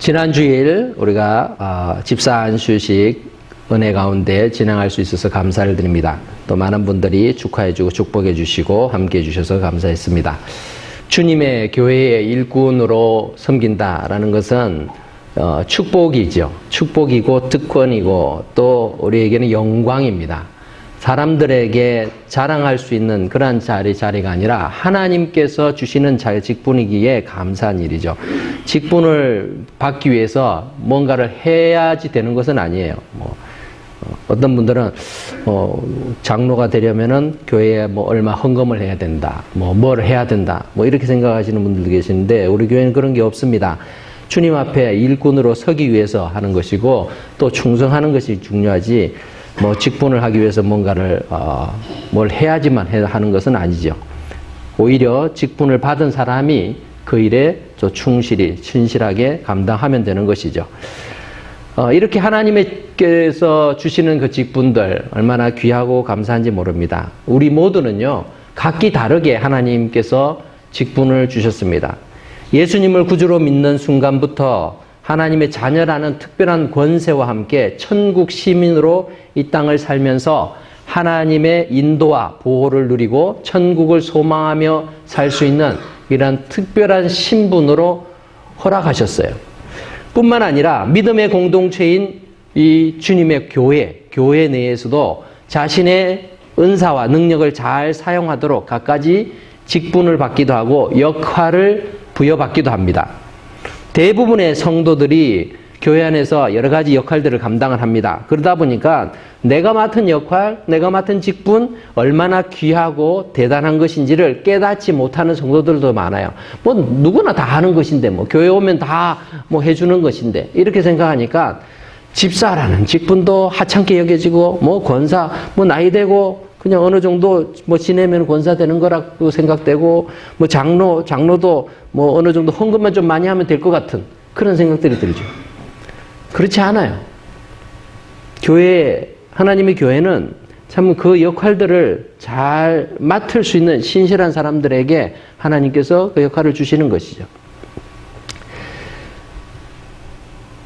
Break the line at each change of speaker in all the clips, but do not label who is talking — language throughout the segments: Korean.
지난 주일 우리가 어, 집사 안수식 은혜 가운데 진행할 수 있어서 감사를 드립니다. 또 많은 분들이 축하해주고 축복해주시고 함께해 주셔서 감사했습니다. 주님의 교회의 일꾼으로 섬긴다라는 것은 어, 축복이죠. 축복이고 특권이고 또 우리에게는 영광입니다. 사람들에게 자랑할 수 있는 그러한 자리, 자리가 아니라 하나님께서 주시는 자 직분이기에 감사한 일이죠. 직분을 받기 위해서 뭔가를 해야지 되는 것은 아니에요. 뭐, 어, 어떤 분들은 어, 장로가 되려면은 교회에 뭐 얼마 헌금을 해야 된다, 뭐 뭘 해야 된다, 뭐 이렇게 생각하시는 분들도 계시는데 우리 교회는 그런 게 없습니다. 주님 앞에 일꾼으로 서기 위해서 하는 것이고 또 충성하는 것이 중요하지 뭐 직분을 하기 위해서 뭔가를 어, 뭘 해야지만 해 하는 것은 아니죠. 오히려 직분을 받은 사람이 그 일에 또 충실히 신실하게 감당하면 되는 것이죠. 어, 이렇게 하나님께서 주시는 그 직분들 얼마나 귀하고 감사한지 모릅니다. 우리 모두는요, 각기 다르게 하나님께서 직분을 주셨습니다. 예수님을 구주로 믿는 순간부터 하나님의 자녀라는 특별한 권세와 함께 천국 시민으로 이 땅을 살면서 하나님의 인도와 보호를 누리고 천국을 소망하며 살 수 있는 이런 특별한 신분으로 허락하셨어요. 뿐만 아니라 믿음의 공동체인 이 주님의 교회, 교회 내에서도 자신의 은사와 능력을 잘 사용하도록 갖가지 직분을 받기도 하고 역할을 부여받기도 합니다. 대부분의 성도들이 교회 안에서 여러 가지 역할들을 감당을 합니다. 그러다 보니까 내가 맡은 역할, 내가 맡은 직분 얼마나 귀하고 대단한 것인지를 깨닫지 못하는 성도들도 많아요. 뭐 누구나 다 하는 것인데 뭐 교회 오면 다 뭐 해주는 것인데 이렇게 생각하니까 집사라는 직분도 하찮게 여겨지고 뭐 권사 뭐 나이 되고 그냥 어느 정도 뭐 지내면 권사 되는 거라고 생각되고 뭐 장로 장로도 뭐 어느 정도 헌금만 좀 많이 하면 될 것 같은 그런 생각들이 들죠. 그렇지 않아요. 교회 하나님의 교회는 참 그 역할들을 잘 맡을 수 있는 신실한 사람들에게 하나님께서 그 역할을 주시는 것이죠.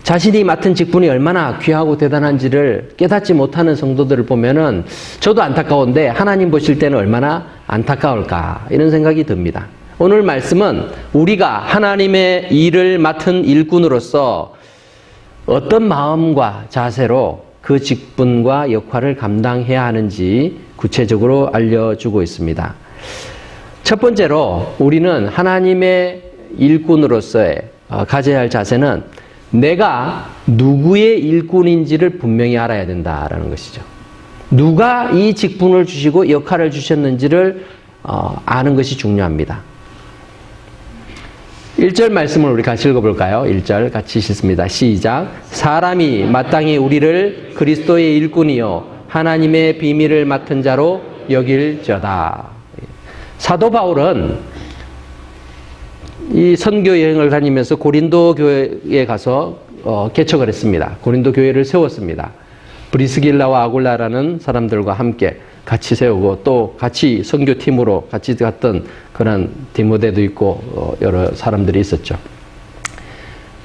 자신이 맡은 직분이 얼마나 귀하고 대단한지를 깨닫지 못하는 성도들을 보면은 저도 안타까운데 하나님 보실 때는 얼마나 안타까울까 이런 생각이 듭니다. 오늘 말씀은 우리가 하나님의 일을 맡은 일꾼으로서 어떤 마음과 자세로 그 직분과 역할을 감당해야 하는지 구체적으로 알려주고 있습니다. 첫 번째로 우리는 하나님의 일꾼으로서의 어, 가져야 할 자세는 내가 누구의 일꾼인지를 분명히 알아야 된다라는 것이죠. 누가 이 직분을 주시고 역할을 주셨는지를 어, 아는 것이 중요합니다. 1절 말씀을 우리 같이 읽어볼까요? 1절 같이 읽습니다. 시작. 사람이 마땅히 우리를 그리스도의 일꾼이요. 하나님의 비밀을 맡은 자로 여길저다. 사도 바울은 이 선교 여행을 다니면서 고린도 교회에 가서 어, 개척을 했습니다. 고린도 교회를 세웠습니다. 브리스길라와 아굴라라는 사람들과 함께 같이 세우고 또 같이 선교팀으로 같이 갔던 그런 디모데도 있고 어, 여러 사람들이 있었죠.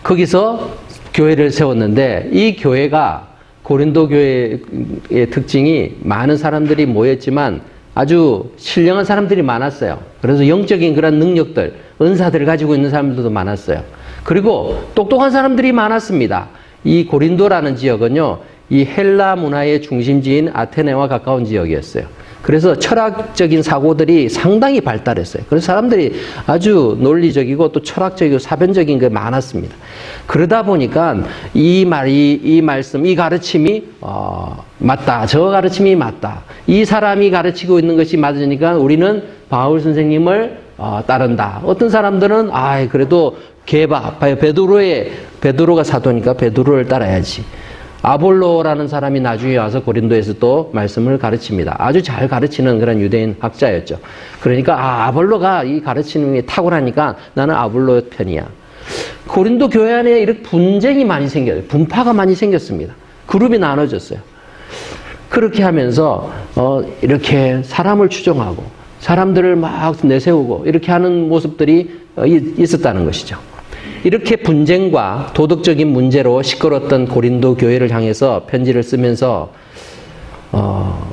거기서 교회를 세웠는데 이 교회가 고린도 교회의 특징이 많은 사람들이 모였지만 아주 신령한 사람들이 많았어요. 그래서 영적인 그런 능력들, 은사들을 가지고 있는 사람들도 많았어요. 그리고 똑똑한 사람들이 많았습니다. 이 고린도라는 지역은요, 이 헬라 문화의 중심지인 아테네와 가까운 지역이었어요. 그래서 철학적인 사고들이 상당히 발달했어요. 그래서 사람들이 아주 논리적이고 또 철학적이고 사변적인 게 많았습니다. 그러다 보니까 이 말이, 이 말씀, 이 가르침이, 어, 맞다. 저 가르침이 맞다. 이 사람이 가르치고 있는 것이 맞으니까 우리는 바울 선생님을 어, 따른다. 어떤 사람들은, 아, 그래도 개바, 베드로의, 베드로가 사도니까 베드로를 따라야지. 아볼로라는 사람이 나중에 와서 고린도에서 또 말씀을 가르칩니다. 아주 잘 가르치는 그런 유대인 학자였죠. 그러니까 아, 아볼로가 이 가르치는 게 탁월하니까 나는 아볼로 편이야. 고린도 교회 안에 이렇게 분쟁이 많이 생겨요. 분파가 많이 생겼습니다. 그룹이 나눠졌어요. 그렇게 하면서 어, 이렇게 사람을 추종하고 사람들을 막 내세우고 이렇게 하는 모습들이 어, 있었다는 것이죠. 이렇게 분쟁과 도덕적인 문제로 시끄러웠던 고린도 교회를 향해서 편지를 쓰면서 어,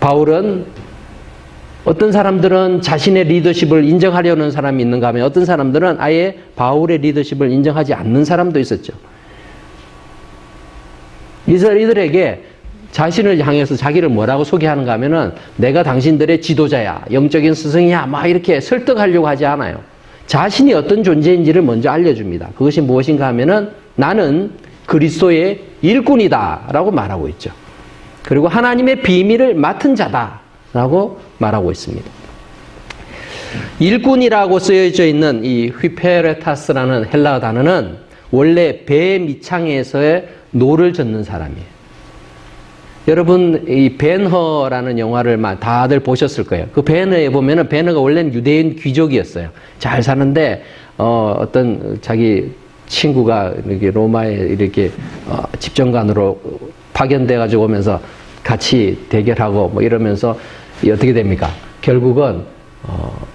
바울은 어떤 사람들은 자신의 리더십을 인정하려는 사람이 있는가 하면 어떤 사람들은 아예 바울의 리더십을 인정하지 않는 사람도 있었죠. 이들에게 자신을 향해서 자기를 뭐라고 소개하는가 하면은 내가 당신들의 지도자야, 영적인 스승이야, 막 이렇게 설득하려고 하지 않아요. 자신이 어떤 존재인지를 먼저 알려줍니다. 그것이 무엇인가 하면은 나는 그리스도의 일꾼이다 라고 말하고 있죠. 그리고 하나님의 비밀을 맡은 자다 라고 말하고 있습니다. 일꾼이라고 쓰여져 있는 이 휘페레타스라는 헬라어 단어는 원래 배 밑창에서의 노를 젓는 사람이에요. 여러분 이 벤허라는 영화를 다들 보셨을 거예요. 그 벤허에 보면은 벤허가 원래는 유대인 귀족이었어요. 잘 사는데 어, 어떤 자기 친구가 이렇게 로마에 이렇게 어, 집정관으로 파견돼 가지고 오면서 같이 대결하고 뭐 이러면서 어떻게 됩니까? 결국은 어,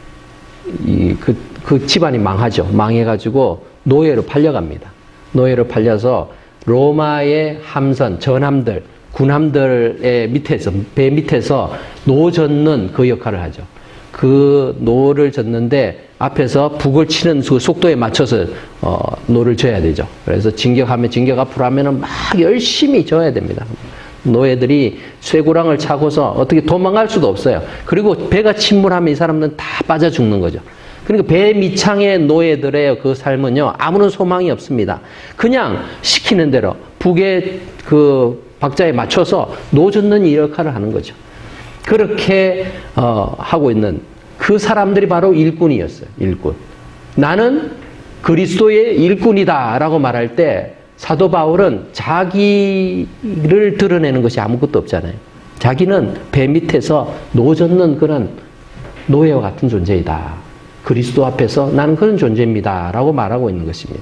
이그 그 집안이 망하죠. 망해가지고 노예로 팔려갑니다. 노예로 팔려서 로마의 함선 전함들 군함들의 밑에서 배 밑에서 노 젓는 그 역할을 하죠. 그 노를 젓는데 앞에서 북을 치는 그 속도에 맞춰서 어, 노를 져야 되죠. 그래서 진격하면 진격 앞으로 하면은 막 열심히 져야 됩니다. 노예들이 쇠고랑을 차고서 어떻게 도망갈 수도 없어요. 그리고 배가 침몰하면 이 사람들은 다 빠져 죽는 거죠. 그러니까 배 밑창의 노예들의 그 삶은요, 아무런 소망이 없습니다. 그냥 시키는 대로 북의 그 박자에 맞춰서 노젓는 이 역할을 하는 거죠. 그렇게 어, 하고 있는 그 사람들이 바로 일꾼이었어요. 일꾼. 나는 그리스도의 일꾼이다라고 말할 때 사도 바울은 자기를 드러내는 것이 아무것도 없잖아요. 자기는 배 밑에서 노젓는 그런 노예와 같은 존재이다. 그리스도 앞에서 나는 그런 존재입니다. 라고 말하고 있는 것입니다.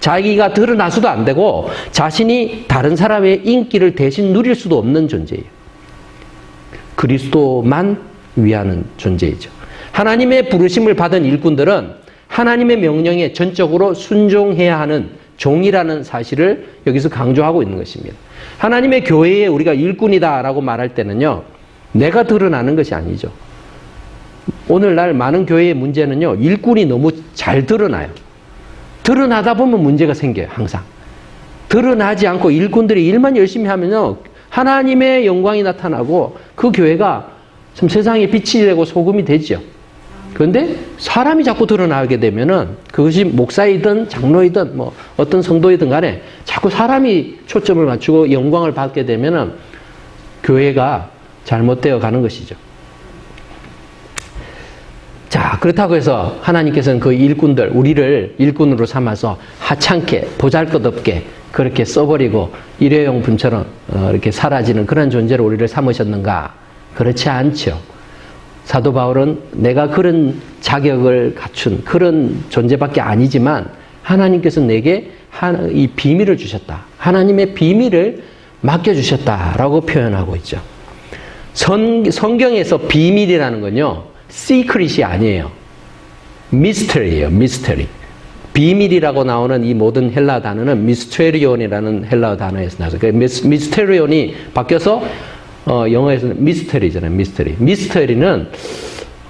자기가 드러나서도 안 되고 자신이 다른 사람의 인기를 대신 누릴 수도 없는 존재예요. 그리스도만 위하는 존재이죠. 하나님의 부르심을 받은 일꾼들은 하나님의 명령에 전적으로 순종해야 하는 종이라는 사실을 여기서 강조하고 있는 것입니다. 하나님의 교회에 우리가 일꾼이다라고 말할 때는요, 내가 드러나는 것이 아니죠. 오늘날 많은 교회의 문제는요, 일꾼이 너무 잘 드러나요. 드러나다 보면 문제가 생겨요, 항상. 드러나지 않고 일꾼들이 일만 열심히 하면요, 하나님의 영광이 나타나고 그 교회가 참 세상에 빛이 되고 소금이 되죠. 그런데 사람이 자꾸 드러나게 되면은 그것이 목사이든 장로이든 뭐 어떤 성도이든 간에 자꾸 사람이 초점을 맞추고 영광을 받게 되면은 교회가 잘못되어 가는 것이죠. 자, 그렇다고 해서 하나님께서는 그 일꾼들, 우리를 일꾼으로 삼아서 하찮게, 보잘 것 없게 그렇게 써버리고 일회용품처럼 어, 이렇게 사라지는 그런 존재로 우리를 삼으셨는가? 그렇지 않죠. 사도 바울은 내가 그런 자격을 갖춘 그런 존재밖에 아니지만 하나님께서 내게 이 비밀을 주셨다. 하나님의 비밀을 맡겨주셨다라고 표현하고 있죠. 성, 성경에서 비밀이라는 건요, secret이 아니에요. 미스터리예요, 미스터리. 비밀이라고 나오는 이 모든 헬라 단어는 미스테리온이라는 헬라 단어에서 나서 그 미스테리온이 바뀌어서 어, 영어에서는 미스터리잖아요, 미스터리. 미스터리는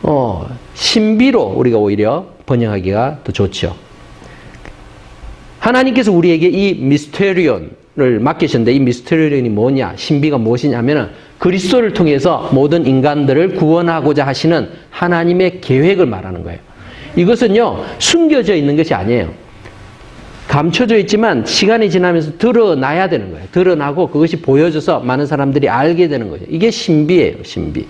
어, 신비로 우리가 오히려 번역하기가 더 좋죠. 하나님께서 우리에게 이 미스테리온 을 맡기셨는데 이 미스테리온이 뭐냐, 신비가 무엇이냐면은 그리스도를 통해서 모든 인간들을 구원하고자 하시는 하나님의 계획을 말하는 거예요. 이것은요, 숨겨져 있는 것이 아니에요. 감춰져 있지만 시간이 지나면서 드러나야 되는 거예요. 드러나고 그것이 보여져서 많은 사람들이 알게 되는 거죠. 이게 신비예요, 신비.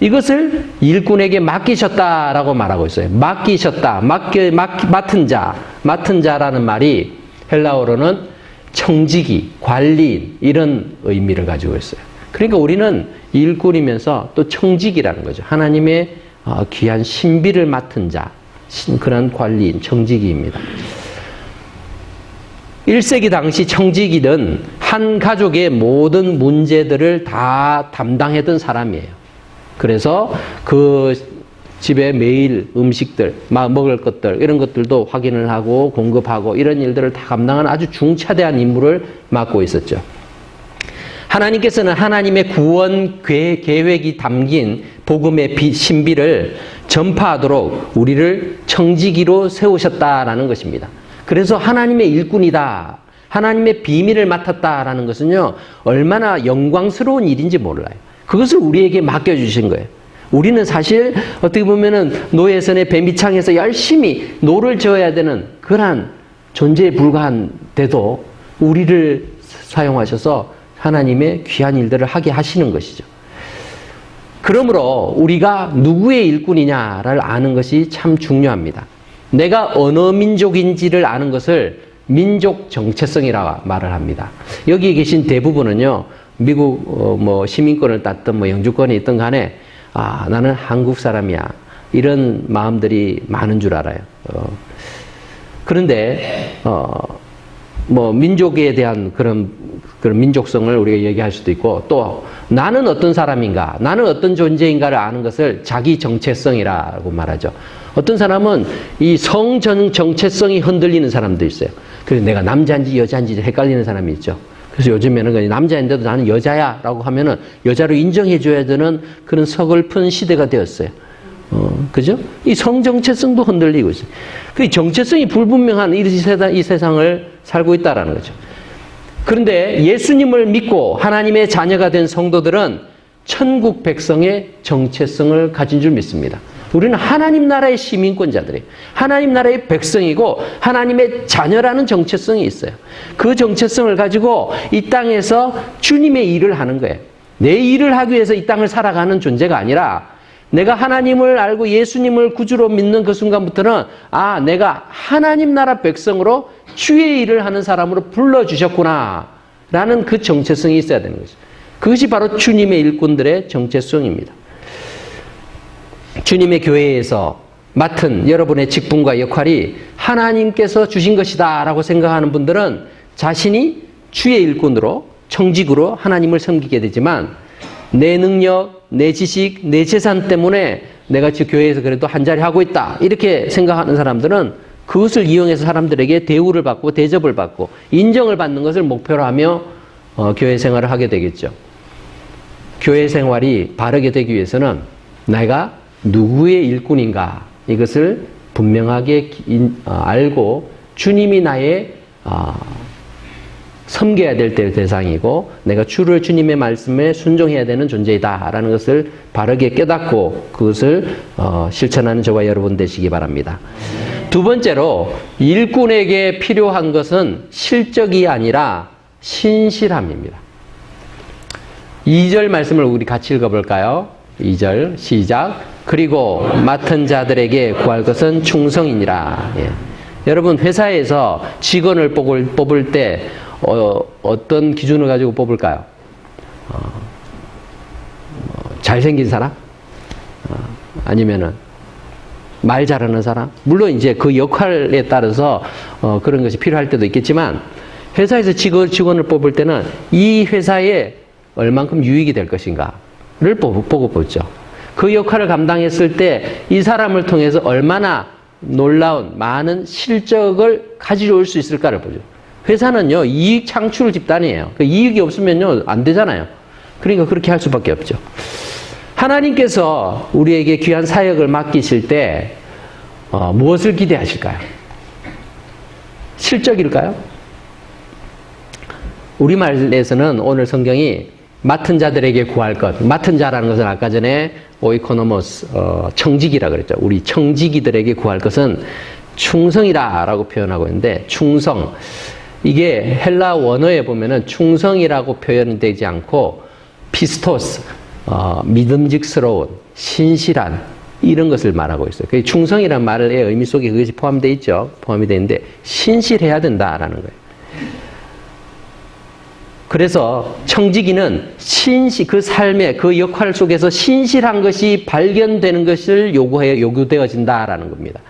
이것을 일꾼에게 맡기셨다라고 말하고 있어요. 맡기셨다. 맡겨, 맡, 맡은 자. 맡은 자라는 말이 헬라어로는 청지기, 관리인, 이런 의미를 가지고 있어요. 그러니까 우리는 일꾼이면서 또 청직이라는 거죠. 하나님의 어, 귀한 신비를 맡은 자, 그런 관리인, 청직이입니다. 1세기 당시 청직이는 한 가족의 모든 문제들을 다 담당했던 사람이에요. 그래서 그 집에 매일 음식들, 마- 먹을 것들, 이런 것들도 확인을 하고 공급하고 이런 일들을 다 감당하는 아주 중차대한 임무를 맡고 있었죠. 하나님께서는 하나님의 구원 궤- 계획이 담긴 복음의 비- 신비를 전파하도록 우리를 청지기로 세우셨다라는 것입니다. 그래서 하나님의 일꾼이다. 하나님의 비밀을 맡았다라는 것은요, 얼마나 영광스러운 일인지 몰라요. 그것을 우리에게 맡겨주신 거예요. 우리는 사실 어떻게 보면은 노예선의 배미창에서 열심히 노를 저어야 되는 그러한 존재에 불과한데도 우리를 사용하셔서 하나님의 귀한 일들을 하게 하시는 것이죠. 그러므로 우리가 누구의 일꾼이냐를 아는 것이 참 중요합니다. 내가 어느 민족인지를 아는 것을 민족 정체성이라 말을 합니다. 여기 계신 대부분은요, 미국 어, 뭐 시민권을 땄든 뭐 영주권이 있든 간에 아 나는 한국 사람이야 이런 마음들이 많은 줄 알아요. 어, 그런데 어, 뭐 민족에 대한 그런 그런 민족성을 우리가 얘기할 수도 있고 또 나는 어떤 사람인가, 나는 어떤 존재인가를 아는 것을 자기 정체성이라고 말하죠. 어떤 사람은 이 성 정체성이 흔들리는 사람도 있어요. 그래서 내가 남자인지 여자인지 헷갈리는 사람이 있죠. 그래서 요즘에는 남자인데도 나는 여자야 라고 하면은 여자로 인정해줘야 되는 그런 서글픈 시대가 되었어요. 어, 그죠? 이 성정체성도 흔들리고 있어요. 그 정체성이 불분명한 이 세상, 이 세상을 살고 있다라는 거죠. 그런데 예수님을 믿고 하나님의 자녀가 된 성도들은 천국 백성의 정체성을 가진 줄 믿습니다. 우리는 하나님 나라의 시민권자들이에요. 하나님 나라의 백성이고 하나님의 자녀라는 정체성이 있어요. 그 정체성을 가지고 이 땅에서 주님의 일을 하는 거예요. 내 일을 하기 위해서 이 땅을 살아가는 존재가 아니라 내가 하나님을 알고 예수님을 구주로 믿는 그 순간부터는 아, 내가 하나님 나라 백성으로 주의 일을 하는 사람으로 불러주셨구나. 라는 그 정체성이 있어야 되는 거죠. 그것이 바로 주님의 일꾼들의 정체성입니다. 주님의 교회에서 맡은 여러분의 직분과 역할이 하나님께서 주신 것이다 라고 생각하는 분들은 자신이 주의 일꾼으로 청직으로 하나님을 섬기게 되지만 내 능력, 내 지식, 내 재산 때문에 내가 지금 교회에서 그래도 한 자리 하고 있다. 이렇게 생각하는 사람들은 그것을 이용해서 사람들에게 대우를 받고 대접을 받고 인정을 받는 것을 목표로 하며 어, 교회 생활을 하게 되겠죠. 교회 생활이 바르게 되기 위해서는 내가 누구의 일꾼인가 이것을 분명하게 인- 어, 알고 주님이 나의 어, 섬겨야 될때 대상이고 내가 주를 주님의 말씀에 순종해야 되는 존재이다라는 것을 바르게 깨닫고 그것을 어, 실천하는 저와 여러분 되시기 바랍니다. 두 번째로 일꾼에게 필요한 것은 실적이 아니라 신실함입니다. 2절 말씀을 우리 같이 읽어볼까요? 2절 시작. 그리고 맡은 자들에게 구할 것은 충성이니라. 예. 여러분 회사에서 직원을 뽑을, 뽑을 때 어, 어떤 기준을 가지고 뽑을까요? 어, 뭐 잘생긴 사람? 어, 아니면은 말 잘하는 사람? 물론 이제 그 역할에 따라서 어, 그런 것이 필요할 때도 있겠지만 회사에서 직원, 직원을 뽑을 때는 이 회사에 얼만큼 유익이 될 것인가를 보고, 보죠. 그 역할을 감당했을 때 이 사람을 통해서 얼마나 놀라운 많은 실적을 가지고 수 있을까를 보죠. 회사는요, 이익 창출 집단이에요. 그 이익이 없으면요, 안 되잖아요. 그러니까 그렇게 할 수밖에 없죠. 하나님께서 우리에게 귀한 사역을 맡기실 때, 어, 무엇을 기대하실까요? 실적일까요? 우리말에서는 오늘 성경이 맡은 자들에게 구할 것, 맡은 자라는 것은 아까 전에 오이코노모스, 어, 청지기라 그랬죠. 우리 청지기들에게 구할 것은 충성이다라고 표현하고 있는데, 충성. 이게 헬라 원어에 보면은 충성이라고 표현되지 않고, 피스토스, 어, 믿음직스러운, 신실한, 이런 것을 말하고 있어요. 그 충성이란 말의 의미 속에 그것이 포함되어 있죠. 포함이 되어 있는데, 신실해야 된다라는 거예요. 그래서 청지기는 신시 그 삶의 그 역할 속에서 신실한 것이 발견되는 것을 요구해 요구되어진다라는 겁니다.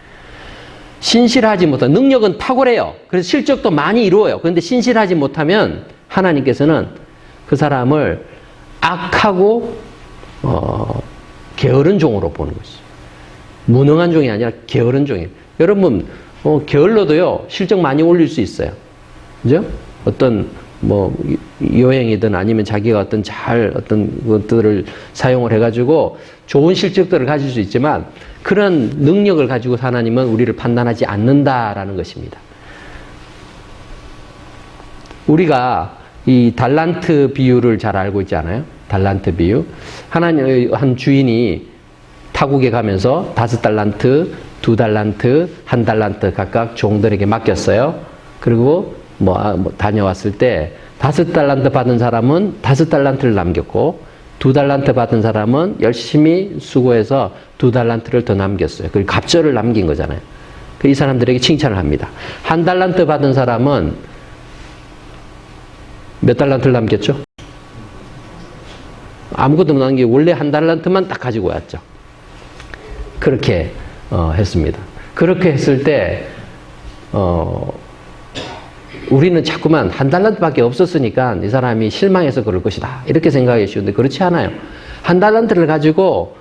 신실하지 못한 능력은 탁월해요. 그래서 실적도 많이 이루어요. 그런데 신실하지 못하면 하나님께서는 그 사람을 악하고 어, 게으른 종으로 보는 것이죠. 무능한 종이 아니라 게으른 종이에요. 여러분, 어, 게을러도요, 실적 많이 올릴 수 있어요. 그죠? 어떤, 뭐, 여행이든 아니면 자기가 어떤 잘, 어떤 것들을 사용을 해가지고 좋은 실적들을 가질 수 있지만 그런 능력을 가지고 하나님은 우리를 판단하지 않는다라는 것입니다. 우리가 이 달란트 비유를 잘 알고 있잖아요. 달란트 비유. 하나님, 한 주인이 타국에 가면서 다섯 달란트, 두 달란트, 한 달란트 각각 종들에게 맡겼어요. 그리고 뭐, 아, 뭐 다녀왔을 때 다섯 달란트 받은 사람은 다섯 달란트를 남겼고 두 달란트 받은 사람은 열심히 수고해서 두 달란트를 더 남겼어요. 그리고 갑절을 남긴 거잖아요. 그이 사람들에게 칭찬을 합니다. 한 달란트 받은 사람은 몇 달란트를 남겼죠? 아무것도 못 남기고 원래 한 달란트만 딱 가지고 왔죠. 그렇게 어, 했습니다. 그렇게 했을 때 어, 우리는 자꾸만 한 달란트밖에 없었으니까 이 사람이 실망해서 그럴 것이다 이렇게 생각하기 쉬운데 그렇지 않아요. 한 달란트를 가지고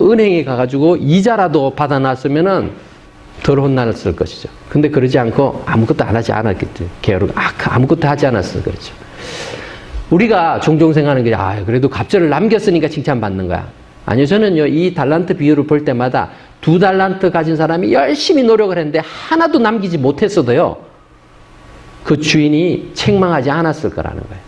은행에 가가지고 이자라도 받아놨으면은 덜 혼났을 것이죠. 근데 그러지 않고 아무것도 안 하지 않았겠죠. 게으르고 아, 아무것도 하지 않았어 그렇죠. 우리가 종종 생각하는 게, 아, 그래도 갑절을 남겼으니까 칭찬받는 거야. 아니요, 저는요, 이 달란트 비율을 볼 때마다 두 달란트 가진 사람이 열심히 노력을 했는데 하나도 남기지 못했어도요, 그 주인이 책망하지 않았을 거라는 거예요.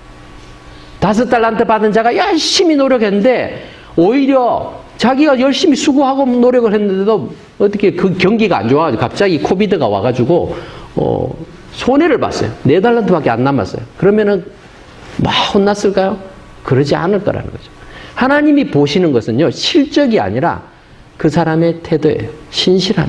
다섯 달란트 받은 자가 열심히 노력했는데, 오히려 자기가 열심히 수고하고 노력을 했는데도 어떻게 그 경기가 안 좋아가지고 갑자기 코비드가 와가지고, 어, 손해를 봤어요. 네 달란트밖에 안 남았어요. 그러면은 막 혼났을까요? 그러지 않을 거라는 거죠. 하나님이 보시는 것은요, 실적이 아니라 그 사람의 태도예요. 신실함.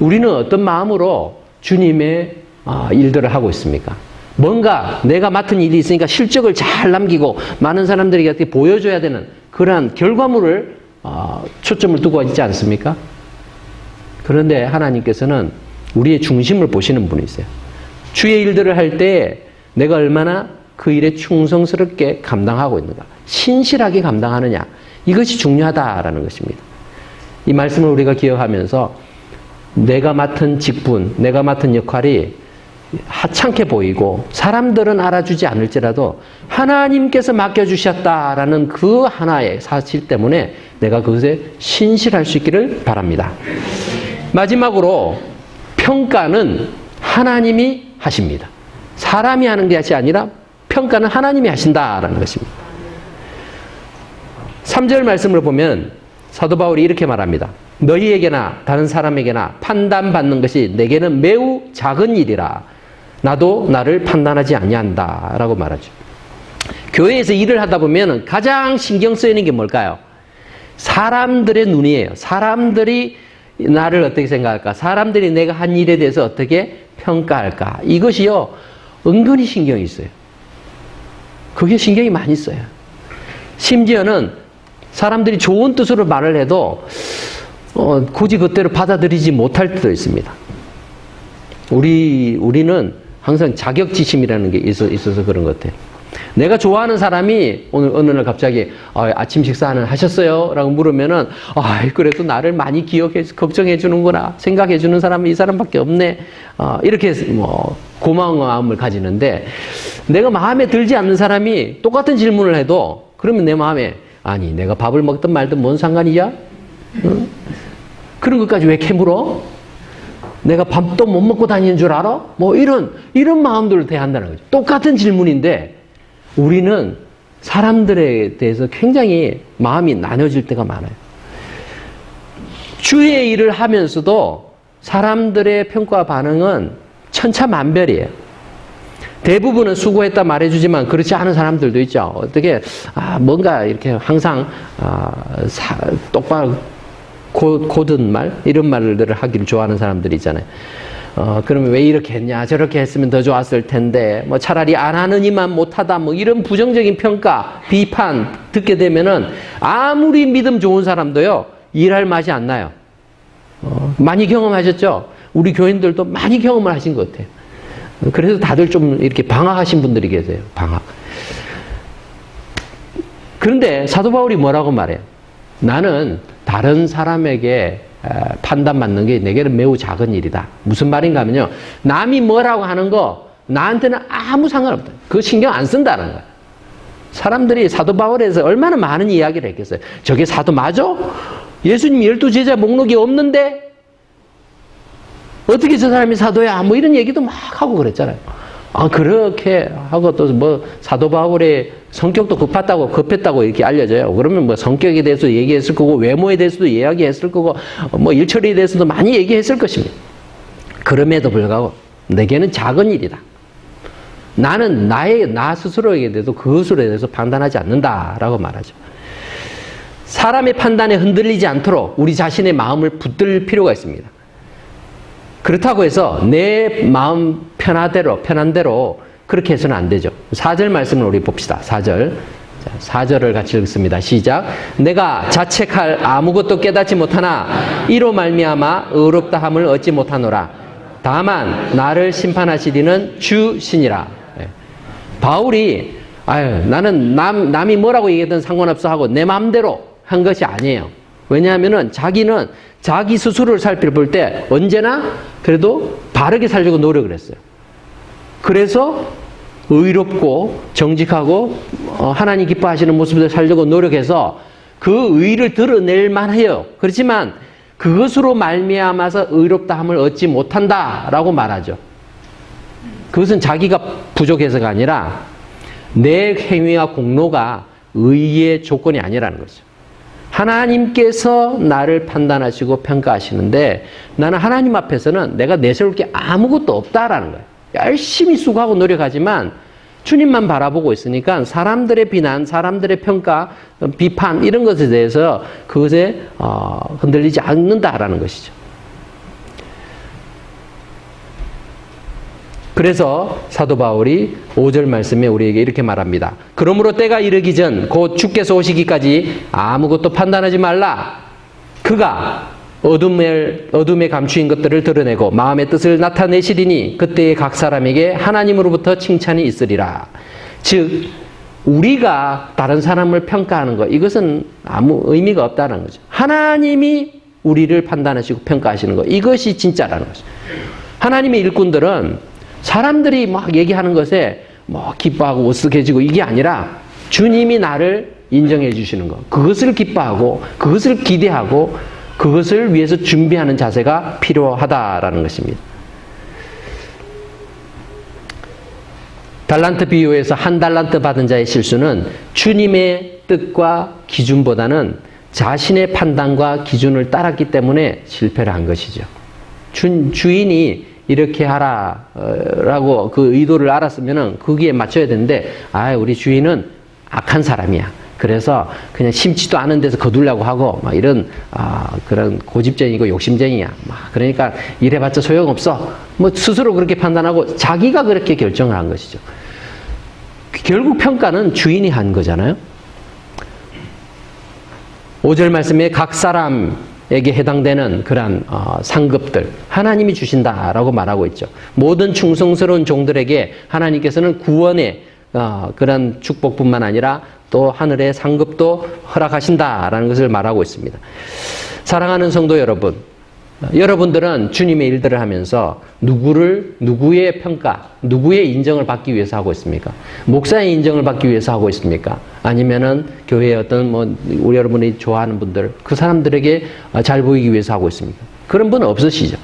우리는 어떤 마음으로 주님의 아, 일들을 하고 있습니까? 뭔가 내가 맡은 일이 있으니까 실적을 잘 남기고 많은 사람들에게 어떻게 보여줘야 되는 그러한 결과물을 아, 초점을 두고 있지 않습니까? 그런데 하나님께서는 우리의 중심을 보시는 분이세요. 주의 일들을 할 때 내가 얼마나 그 일에 충성스럽게 감당하고 있는가, 신실하게 감당하느냐, 이것이 중요하다라는 것입니다. 이 말씀을 우리가 기억하면서 내가 맡은 직분, 내가 맡은 역할이 하찮게 보이고 사람들은 알아주지 않을지라도 하나님께서 맡겨주셨다라는 그 하나의 사실 때문에 내가 그것에 신실할 수 있기를 바랍니다. 마지막으로 평가는 하나님이 하십니다. 사람이 하는 것이 아니라 평가는 하나님이 하신다라는 것입니다. 3절 말씀을 보면 사도 바울이 이렇게 말합니다. 너희에게나 다른 사람에게나 판단받는 것이 내게는 매우 작은 일이라. 나도 나를 판단하지 아니한다. 라고 말하죠. 교회에서 일을 하다 보면 가장 신경 쓰이는 게 뭘까요? 사람들의 눈이에요. 사람들이 나를 어떻게 생각할까? 사람들이 내가 한 일에 대해서 어떻게 평가할까? 이것이요, 은근히 신경이 있어요. 그게 신경이 많이 써요. 심지어는 사람들이 좋은 뜻으로 말을 해도 어, 굳이 그대로 받아들이지 못할 때도 있습니다. 우리 우리는 항상 자격지심이라는 게 있어, 있어서 그런 것 같아요. 내가 좋아하는 사람이 오늘 어느 날 갑자기 아, 침 식사는 하셨어요? 라고 물으면은 아, 그래도 나를 많이 기억해 걱정해 주는구나 생각해 주는 사람은 이 사람밖에 없네. 어, 이렇게 뭐 고마운 마음을 가지는데 내가 마음에 들지 않는 사람이 똑같은 질문을 해도 그러면 내 마음에 아니 내가 밥을 먹든 말든 뭔 상관이야? 응? 그런 것까지 왜 캐물어? 내가 밥도 못 먹고 다니는 줄 알아? 뭐 이런 이런 마음들을 대한다는 거죠. 똑같은 질문인데 우리는 사람들에 대해서 굉장히 마음이 나눠질 때가 많아요. 주의 일을 하면서도 사람들의 평가 반응은 천차만별이에요. 대부분은 수고했다 말해주지만 그렇지 않은 사람들도 있죠. 어떻게 아, 뭔가 이렇게 항상 아, 사, 똑바로 고, 고든 말 이런 말들을 하기를 좋아하는 사람들이 있잖아요. 어, 그러면 왜 이렇게 했냐? 저렇게 했으면 더 좋았을 텐데, 뭐 차라리 안 하느니만 못하다, 뭐 이런 부정적인 평가, 비판 듣게 되면은 아무리 믿음 좋은 사람도요, 일할 맛이 안 나요. 어, 많이 경험하셨죠? 우리 교인들도 많이 경험을 하신 것 같아요. 그래서 다들 좀 이렇게 방황하신 분들이 계세요. 방황. 그런데 사도 바울이 뭐라고 말해요? 나는 다른 사람에게 에, 판단받는 게 내게는 매우 작은 일이다. 무슨 말인가 하면요. 남이 뭐라고 하는 거 나한테는 아무 상관없다. 그거 신경 안 쓴다는 거야. 사람들이 사도 바울에서 얼마나 많은 이야기를 했겠어요. 저게 사도 맞아? 예수님 열두 제자 목록이 없는데 어떻게 저 사람이 사도야? 뭐 이런 얘기도 막 하고 그랬잖아요. 아, 그렇게 하고 또 뭐 사도 바울의 성격도 급했다고, 급했다고 이렇게 알려져요. 그러면 뭐 성격에 대해서 얘기했을 거고, 외모에 대해서도 이야기했을 거고, 뭐 일처리에 대해서도 많이 얘기했을 것입니다. 그럼에도 불구하고 내게는 작은 일이다. 나는 나의, 나 스스로에게 대해서 그것으로 대해서 판단하지 않는다라고 말하죠. 사람의 판단에 흔들리지 않도록 우리 자신의 마음을 붙들 필요가 있습니다. 그렇다고 해서 내 마음 편하대로, 편한 대로 그렇게 해서는 안 되죠. 4절 말씀을 우리 봅시다. 4절. 자, 4절을 같이 읽습니다. 시작. 내가 자책할 아무것도 깨닫지 못하나 이로 말미암아 의롭다 함을 얻지 못하노라. 다만 나를 심판하시리는 주신이라. 예. 바울이 아유 나는 남 남이 뭐라고 얘기하든 상관없어 하고 내 마음대로 한 것이 아니에요. 왜냐하면은 자기는 자기 스스로를 살펴볼 때 언제나 그래도 바르게 살려고 노력을 했어요. 그래서 의롭고 정직하고 어, 하나님 기뻐하시는 모습을 살려고 노력해서 그 의를 드러낼 만해요. 그렇지만 그것으로 말미암아서 의롭다함을 얻지 못한다라고 말하죠. 그것은 자기가 부족해서가 아니라 내 행위와 공로가 의의 조건이 아니라는 거죠. 하나님께서 나를 판단하시고 평가하시는데 나는 하나님 앞에서는 내가 내세울 게 아무것도 없다라는 거예요. 열심히 수고하고 노력하지만 주님만 바라보고 있으니까 사람들의 비난, 사람들의 평가, 비판 이런 것에 대해서 그것에 어, 흔들리지 않는다라는 것이죠. 그래서 사도 바울이 5절 말씀에 우리에게 이렇게 말합니다. 그러므로 때가 이르기 전 곧 주께서 오시기까지 아무것도 판단하지 말라. 그가 어둠에, 어둠에 감추인 것들을 드러내고 마음의 뜻을 나타내시리니 그때에 각 사람에게 하나님으로부터 칭찬이 있으리라. 즉, 우리가 다른 사람을 평가하는 것, 이것은 아무 의미가 없다는 거죠. 하나님이 우리를 판단하시고 평가하시는 것, 이것이 진짜라는 거죠. 하나님의 일꾼들은 사람들이 막 얘기하는 것에 뭐 기뻐하고 오쓱해지고 이게 아니라 주님이 나를 인정해 주시는 것. 그것을 기뻐하고 그것을 기대하고 그것을 위해서 준비하는 자세가 필요하다라는 것입니다. 달란트 비유에서 한 달란트 받은 자의 실수는 주님의 뜻과 기준보다는 자신의 판단과 기준을 따랐기 때문에 실패를 한 것이죠. 주, 주인이 이렇게 하라라고 그 의도를 알았으면은 거기에 맞춰야 되는데 아 우리 주인은 악한 사람이야. 그래서 그냥 심지도 않은 데서 거두려고 하고 막 이런 아 그런 고집쟁이고 욕심쟁이야. 막 그러니까 이래봤자 소용없어. 뭐 스스로 그렇게 판단하고 자기가 그렇게 결정을 한 것이죠. 결국 평가는 주인이 한 거잖아요. 5절 말씀에 각 사람 에게 해당되는 그러한 어, 상급들 하나님이 주신다라고 말하고 있죠. 모든 충성스러운 종들에게 하나님께서는 구원의 어, 그런 축복뿐만 아니라 또 하늘의 상급도 허락하신다라는 것을 말하고 있습니다. 사랑하는 성도 여러분, 여러분들은 주님의 일들을 하면서 누구를 누구의 평가, 누구의 인정을 받기 위해서 하고 있습니까? 목사의 인정을 받기 위해서 하고 있습니까? 아니면은 교회의 어떤 뭐 우리 여러분이 좋아하는 분들 그 사람들에게 잘 보이기 위해서 하고 있습니까? 그런 분 없으시죠?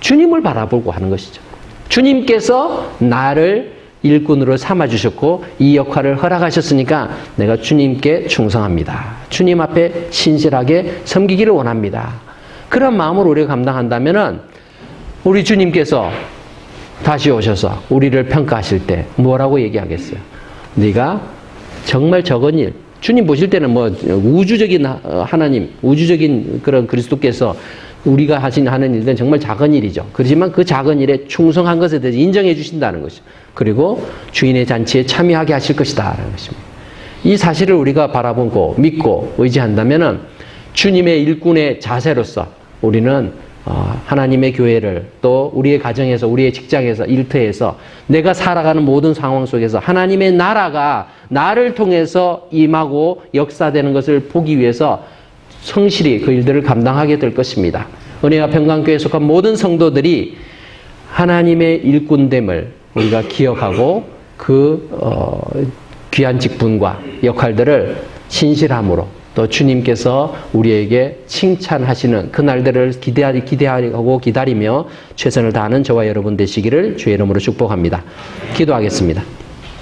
주님을 바라보고 하는 것이죠. 주님께서 나를 일꾼으로 삼아 주셨고 이 역할을 허락하셨으니까 내가 주님께 충성합니다. 주님 앞에 신실하게 섬기기를 원합니다. 그런 마음으로 우리가 감당한다면은 우리 주님께서 다시 오셔서 우리를 평가하실 때 뭐라고 얘기하겠어요? 네가 정말 적은 일. 주님 보실 때는 뭐 우주적인 하나님, 우주적인 그런 그리스도께서 우리가 하신 하는 일은 정말 작은 일이죠. 그렇지만 그 작은 일에 충성한 것에 대해서 인정해 주신다는 것이죠. 그리고 주인의 잔치에 참여하게 하실 것이다라는 것입니다. 이 사실을 우리가 바라보고 믿고 의지한다면은 주님의 일꾼의 자세로서 우리는 어, 하나님의 교회를 또 우리의 가정에서 우리의 직장에서 일터에서 내가 살아가는 모든 상황 속에서 하나님의 나라가 나를 통해서 임하고 역사되는 것을 보기 위해서 성실히 그 일들을 감당하게 될 것입니다. 은혜와 평강교회에 속한 모든 성도들이 하나님의 일꾼됨을 우리가 기억하고 그 어, 귀한 직분과 역할들을 신실함으로 또 주님께서 우리에게 칭찬하시는 그 날들을 기대하리, 기대하고 기다리며 최선을 다하는 저와 여러분 되시기를 주의 이름으로 축복합니다. 기도하겠습니다.